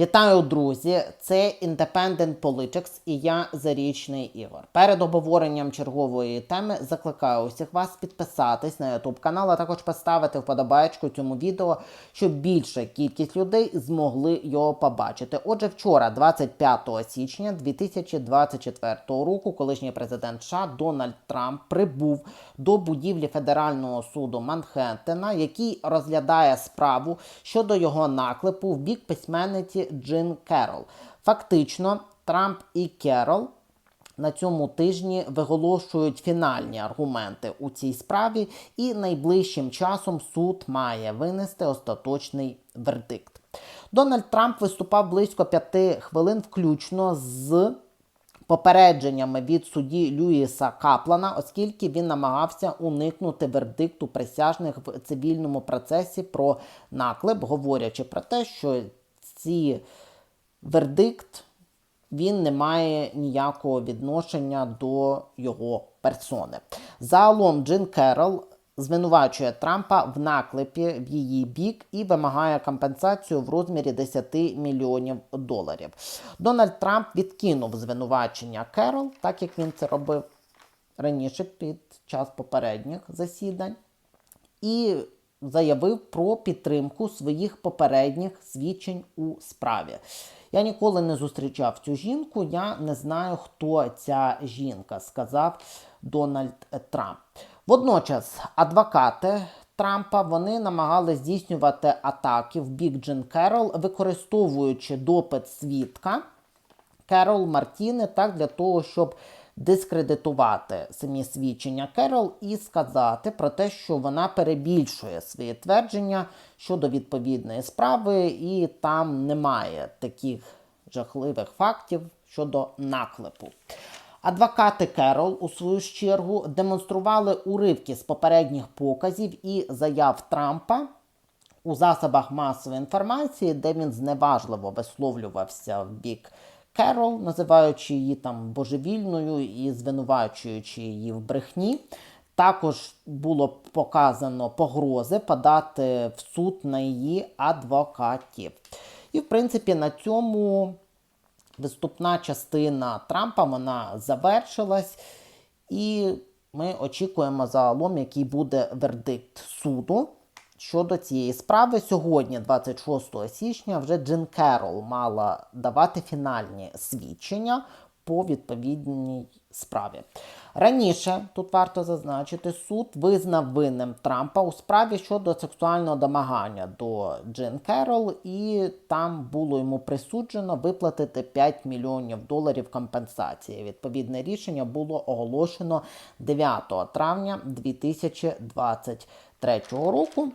Вітаю, друзі! Це Independent Politics і я Зарічний Ігор. Перед обговоренням чергової теми закликаю усіх вас підписатись на YouTube канал, а також поставити вподобайку цьому відео, щоб більша кількість людей змогли його побачити. Отже, вчора, 25 січня 2024 року, колишній президент США Дональд Трамп прибув до будівлі Федерального суду Манхеттена, який розглядає справу щодо його наклепу в бік письменниці Джин Керол. Фактично, Трамп і Керол на цьому тижні виголошують фінальні аргументи у цій справі, і найближчим часом суд має винести остаточний вердикт. Дональд Трамп виступав близько п'яти хвилин, включно з попередженнями від судді Люїса Каплана, оскільки він намагався уникнути вердикту присяжних в цивільному процесі про наклеп, говорячи про те, що ці вердикт він не має ніякого відношення до його персони. Загалом Джин Керол звинувачує Трампа в наклепі в її бік і вимагає компенсацію в розмірі 10 мільйонів доларів. Дональд Трамп відкинув звинувачення Керол, так як він це робив раніше під час попередніх засідань, і заявив про підтримку своїх попередніх свідчень у справі. Я ніколи не зустрічав цю жінку, я не знаю, хто ця жінка, сказав Дональд Трамп. Водночас адвокати Трампа вони намагали здійснювати атаки в бік Джин Керол, використовуючи допит свідка Керол Мартіни так для того, щоб дискредитувати самі свідчення Керол і сказати про те, що вона перебільшує свої твердження щодо відповідної справи, і там немає таких жахливих фактів щодо наклепу. Адвокати Керол, у свою чергу, демонстрували уривки з попередніх показів і заяв Трампа у засобах масової інформації, де він зневажливо висловлювався в бік Керол, називаючи її там божевільною і звинувачуючи її в брехні. Також було показано погрози подати в суд на її адвокатів. І, в принципі, на цьому виступна частина Трампа вона завершилась, і ми очікуємо загалом, який буде вердикт суду. Щодо цієї справи, сьогодні, 26 січня, вже Джин Керол мала давати фінальні свідчення по відповідній справі. Раніше, тут варто зазначити, суд визнав винним Трампа у справі щодо сексуального домагання до Джин Керол, і там було йому присуджено виплатити 5 мільйонів доларів компенсації. Відповідне рішення було оголошено 9 травня 2023 року.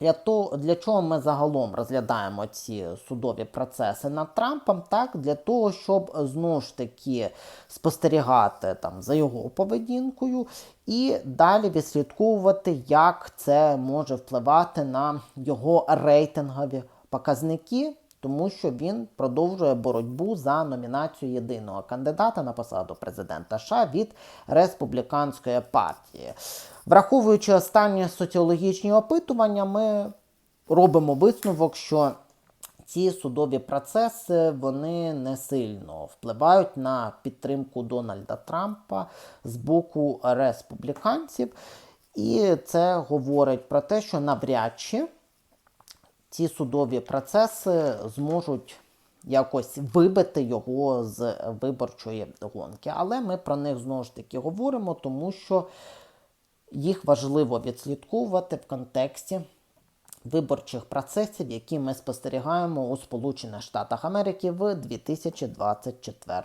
Для того, для чого ми загалом розглядаємо ці судові процеси над Трампом, так для того, щоб знову ж таки спостерігати там за його поведінкою і далі відслідковувати, як це може впливати на його рейтингові показники. Тому що він продовжує боротьбу за номінацію єдиного кандидата на посаду президента США від республіканської партії. Враховуючи останні соціологічні опитування, ми робимо висновок, що ці судові процеси вони не сильно впливають на підтримку Дональда Трампа з боку республіканців. І це говорить про те, що навряд чи ці судові процеси зможуть якось вибити його з виборчої гонки. Але ми про них знову ж таки говоримо, тому що їх важливо відслідковувати в контексті виборчих процесів, які ми спостерігаємо у Сполучених Штатах Америки в 2024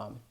mom.